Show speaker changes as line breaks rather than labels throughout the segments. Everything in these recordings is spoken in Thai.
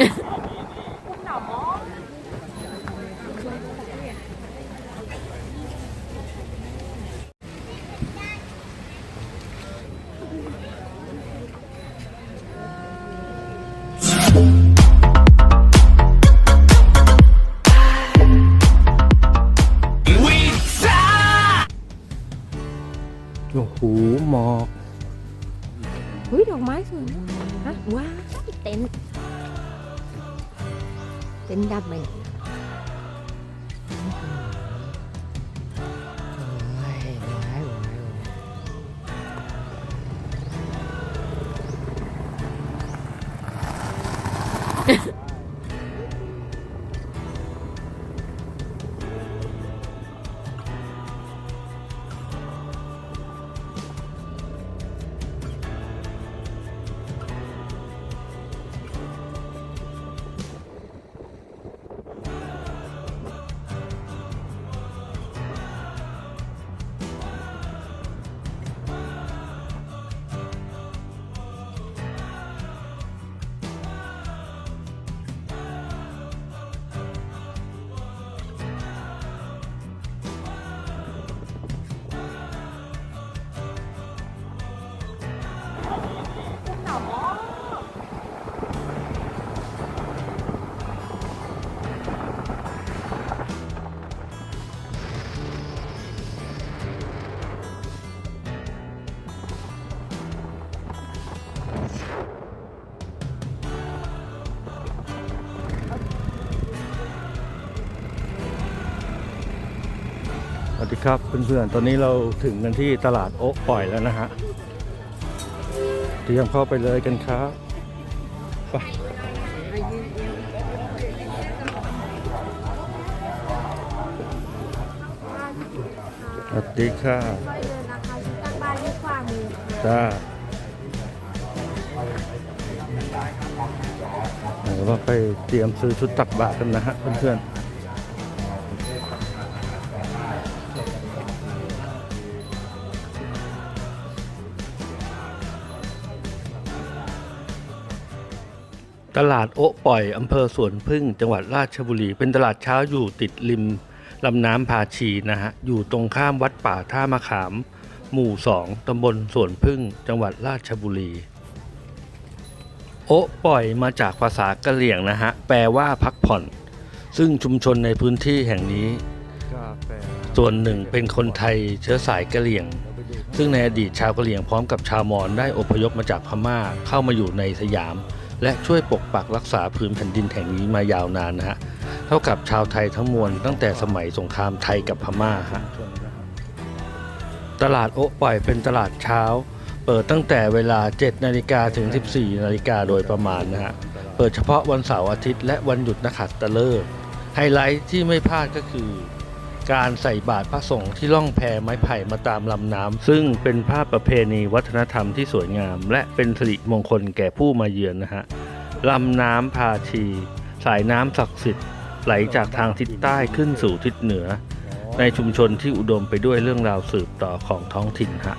โเป็
นท์ดำไหม
ดีครับเพื่อนๆ ตอนนี้เราถึงกันที่ตลาดโอ๊ะปล่อยแล้วนะฮะ เตรียมเข้าไปเลยกันครับไปสวัสดีค่ะ
ค่อยเดินราคาชุดตั้งบ้านที่ขวามือ
จ้าเดี๋ยวเราไปเตรียมซื้อชุดตักบาตรกันนะฮะเพื่อนๆ ตลาดโอ๊ะปล่อยอำเภอสวนพึ่ง จังหวัดราชบุรี เป็นตลาดเช้าอยู่ติดริมลำน้ำพาชีนะฮะ อยู่ตรงข้ามวัดป่าท่ามะขาม หมู่2ตำบลสวนพึ่ง จังหวัดราชบุรี โอ๊ะปล่อยมาจากภาษากะเหรี่ยงนะฮะ แปลว่าพักผ่อน ซึ่งชุมชนในพื้นที่แห่งนี้ ส่วนหนึ่งเป็นคนไทยเชื้อสายกะเหรี่ยง ซึ่งในอดีตชาวกะเหรี่ยงพร้อมกับชาวมอญได้อพยพมาจากพม่าเข้ามาอยู่ในสยาม และช่วยปกปักรักษาพื้นแผ่นดินแห่งนี้มายาวนานนะฮะเท่ากับชาวไทยทั้งมวลตั้งแต่สมัยสงครามไทยกับพม่าฮะตลาดโอ๊ะปล่อยเป็นตลาดเช้า เปิดตั้งแต่เวลา 7 นาฬิกาถึง 14 นาฬิกาโดยประมาณนะฮะเปิดเฉพาะวันเสาร์อาทิตย์และวันหยุดนักขัตฤกษ์ไฮไลท์ที่ไม่พลาดก็คือ การใส่บาตรพระสงฆ์ที่ล่องแพไม้ไผ่มาตามลำน้ำซึ่งเป็นภาพประเพณีวัฒนธรรมที่สวยงาม และเป็นสิริมงคลแก่ผู้มาเยือนนะฮะลำน้ำพาชี สายน้ำศักดิ์สิทธิ์ไหลจากทางทิศใต้ขึ้นสู่ทิศเหนือ ในชุมชนที่อุดมไปด้วยเรื่องราวสืบต่อของท้องถิ่นฮะ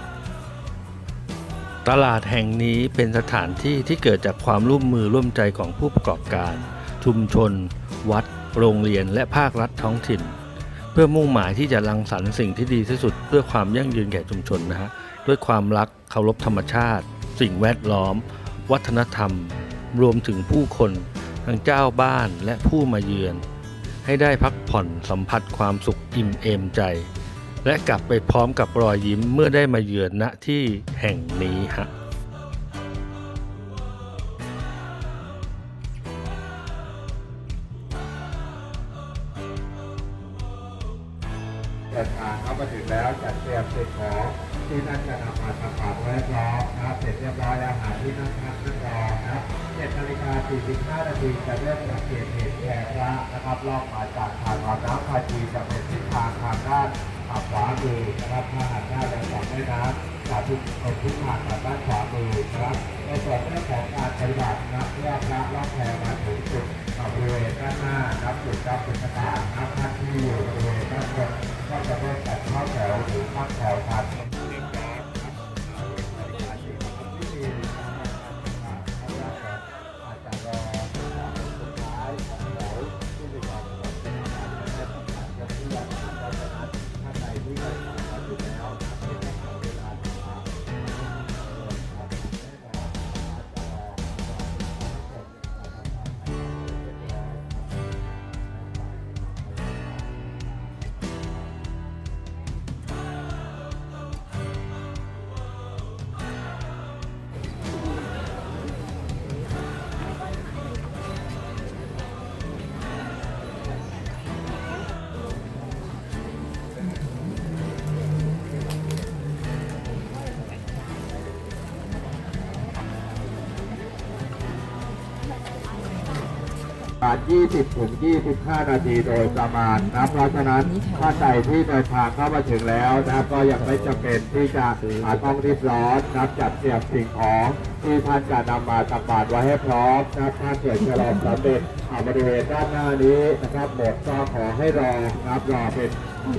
ตลาดแห่งนี้เป็นสถานที่ที่เกิดจากความร่วมมือร่วมใจของผู้ประกอบการ ชุมชน วัด โรงเรียนและภาครัฐท้องถิ่น เพื่อมุ่งหมายที่จะรังสรรค์สิ่งที่ดีที่สุด เพื่อความยั่งยืนแก่ชุมชนนะฮะด้วยความรักเคารพธรรมชาติ สิ่งแวดล้อม วัฒนธรรม รวมถึงผู้คนทั้งเจ้าบ้านและผู้มาเยือน ให้ได้พักผ่อนสัมผัสความสุขอิ่มเอมใจ และกลับไปพร้อมกับรอยยิ้มเมื่อได้มาเยือนณที่แห่งนี้ฮะ
จัดเตรียมสิ่งของที่นั่นจะนำมาทำความเรียบร้อยนะครับเสร็จเรียบร้อยแล้วหาที่นั่งพักนั่งรอนะครับ7นาฬิกาสี่สิบห้านาทีจะเริ่มสังเกตเหตุแพร่พระนะครับลอกมาจากทางลำน้ำพาจีจะเป็นทิศทางทางด้าน ขวามือนะครับถ้าหันหน้าไปฝั่งแม่น้ำจาธุคนทุกทางทางด้านขวามือนะครับในส่วนเรื่องของการปฏิบัตินะครับเพื่อพระล่องแพมาถึงจุดบริเวณด้านหน้านะครับจุดรับจุดต่างๆนะครับที่อยู่บริเวณด้านบนก็จะได้จัดเข้าแถวหรือพักแถวครับ การ20ถึง25 นาทีโดยประมาณนะครับเพราะฉะนั้นท่านใดที่เดินทางเข้ามาถึงแล้วนะครับ ก็ยังไม่จำเป็นที่จะอาต้องรีบร้อนนะครับจัดเตรียมสิ่งของที่ท่านจะนำมาตักบาตรไว้ให้พร้อมนะครับถ้าเกิดฉลองสำเร็จอ่าบริเวณด้านหน้านี้นะครับหมดก็ขอให้รอนะครับรอเป็น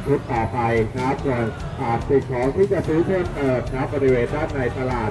ชุดต่อไปนะครับส่วนอ่าสิ่งของที่จะซื้อเพิ่มเติมนะครับบริเวณด้านในตลาด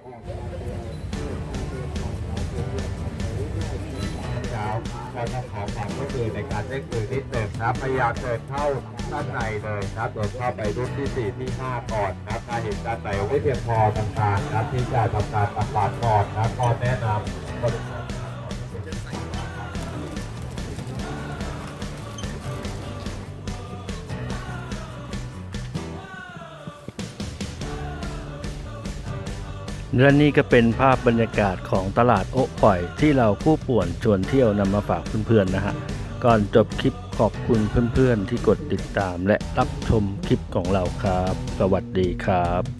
เช้าเราจะขอความร่วมมือในการเล่นมือนิดหนึ่งนะครับพยายามเดินเข้าด้านในเลยนะครับเดินเข้าไปรุ่นที่4ที่5ก่อนนะครับถ้าเห็นด้านในไม่เพียงพอต่างๆนะครับที่จะทำการตักบาตรก่อนนะครับก็แนะนำ
และนี่ก็เป็นภาพบรรยากาศของตลาดโอ๊ะป่อย ที่เราผู้ป่วนชวนเที่ยวนำมาฝากเพื่อนๆนะฮะ ก่อนจบคลิปขอบคุณเพื่อนๆที่กดติดตามและรับชมคลิปของเราครับ สวัสดีครับ